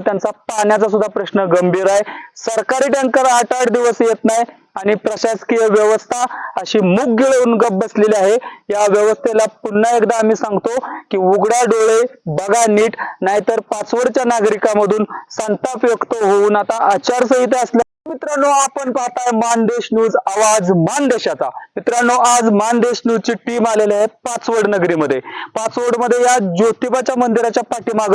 त्यांचा पाण्याचा सुद्धा प्रश्न गंभीर आहे. सरकारी टँकर आठ आठ दिवस येत नाही आणि प्रशासकीय व्यवस्था अशी मुग गिळवून गप बसलेली आहे. या व्यवस्थेला पुन्हा एकदा आम्ही सांगतो की उघडा डोळे बघा नीट नाहीतर पाचवडच्या नागरिकामधून संताप व्यक्त होऊन आता आचारसंहिता असल्या मित्रांनो आपण पाहताय मानदेश न्यूज आवाज मानदेशाचा. मित्रांनो आज मानदेश न्यूजची टीम आलेली आहे पाचवड नगरीमध्ये. पाचवडमध्ये या ज्योतिबाच्या मंदिराच्या पाठीमाग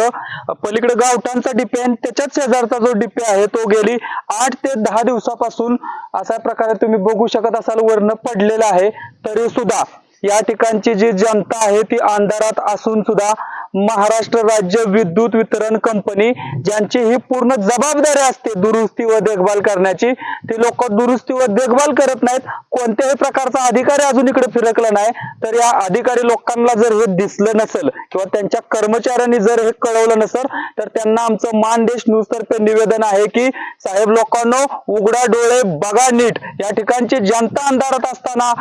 पलीकडे गावठांचा डिपे आणि त्याच्याच शेजारचा जो डिपे आहे तो गेली आठ ते दहा दिवसापासून अशा प्रकारे तुम्ही बघू शकत असाल वर्ण पडलेला आहे. तरी सुद्धा या ठिकाणची जी जनता आहे ती अंधारात असून सुद्धा महाराष्ट्र राज्य विद्युत वितरण कंपनी ज्यांची ही पूर्ण जबाबदारी असते दुरुस्ती व देखभाल करण्याची ते लोक दुरुस्ती व देखभाल करत नाहीत. कोणत्याही प्रकारचा अधिकारी अजून इकडे फिरकला नाही. तर या अधिकारी लोकांना जर हे दिसलं नसेल किंवा त्यांच्या कर्मचाऱ्यांनी जर हे कळवलं नसेल तर त्यांना आमचं मानदेश न्यूज तर्फे निवेदन आहे की साहेब लोकांनो उघडा डोळे बघा नीट. या ठिकाणची जनता अंधारात असताना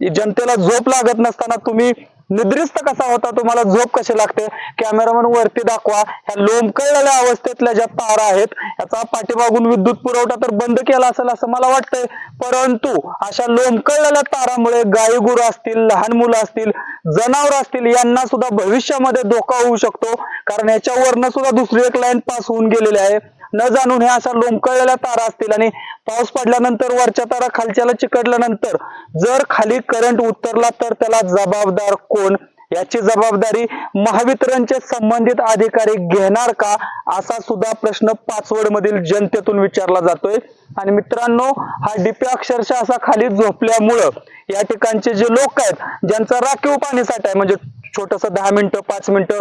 जनतेला झोप लागत नसताना तुम्ही निद्रिस्त कसा होता तुम्हाला झोप कशी लागते? कॅमेरामन वरती दाखवा. ह्या लोंबकळलेल्या अवस्थेतल्या ज्या तारा आहेत याचा पाठीमागून विद्युत पुरवठा तर बंद केला असेल असं मला वाटतंय. परंतु अशा लोंबकळलेल्या तारामुळे गायी गुरु असतील लहान मुलं असतील जनावर असतील यांना सुद्धा भविष्यामध्ये धोका होऊ शकतो. कारण याच्यावरनं सुद्धा दुसरी एक लाईन पास होऊन गेलेली आहे. न जाणून हे अशा लोंबकळलेल्या तारा असतील आणि पाऊस पडल्यानंतर वरच्या तारा खालच्याला चिकटल्यानंतर जर खाली करंट उतरला तर त्याला जबाबदार कोण? याची जबाबदारी महावितरणचे संबंधित अधिकारी घेणार का? असा सुद्धा प्रश्न पाचवड मधील जनतेतून विचारला जातोय. आणि मित्रांनो हा डीपी अक्षरशः असा खाली झोपल्यामुळं या ठिकाणचे जे लोक आहेत ज्यांचा राखीव पाणी साठा आहे म्हणजे छोटस दहा मिनिटं पाच मिनिटं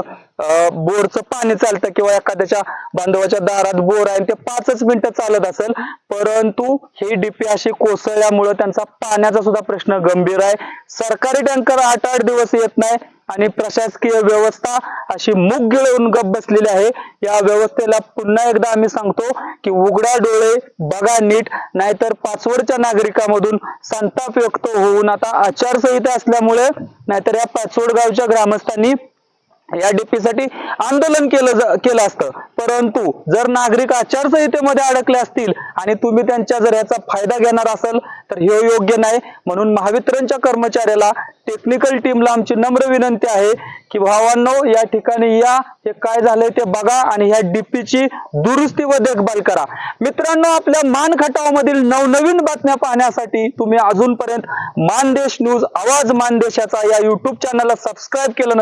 बोरचं पाणी चालतं किंवा एखाद्याच्या बांधवाच्या दारात बोर आहे ते पाचच मिनिटं चालत असेल परंतु ही डीपी अशी कोसळल्यामुळं त्यांचा पाण्याचा सुद्धा प्रश्न गंभीर आहे. सरकारी टँकर आठ आठ दिवस येत नाही. आणि प्रशासकीय व्यवस्था अशी मूग गिळवून गप बसलेली आहे. या व्यवस्थेला पुन्हा एकदा आम्ही सांगतो की उघडा डोळे बघा नीट नाहीतर पाचवडच्या नागरिकामधून संताप व्यक्त होऊन आता आचारसंहिता असल्यामुळे नाहीतर या पाचवड गावच्या ग्रामस्थांनी या डीपी साठी आंदोलन केलं केलं असतं. परंतु जर नागरिक आचारसंहितेमध्ये अडकले असतील आणि तुम्ही त्यांच्या जर याचा फायदा घेणार असाल तर हे योग्य नाही. म्हणून महावितरणच्या कर्मचाऱ्याला टेक्निकल टीमला आमची नम्र विनंती आहे की भावांनो या ठिकाणी या हे काय झालंय ते बघा आणि ह्या डीपीची दुरुस्ती व देखभाल करा. मित्रांनो आपल्या मान खटावामधील नवनवीन बातम्या पाहण्यासाठी तुम्ही अजूनपर्यंत मानदेश न्यूज आवाज मानदेशाचा या युट्यूब चॅनलला सबस्क्राईब केलं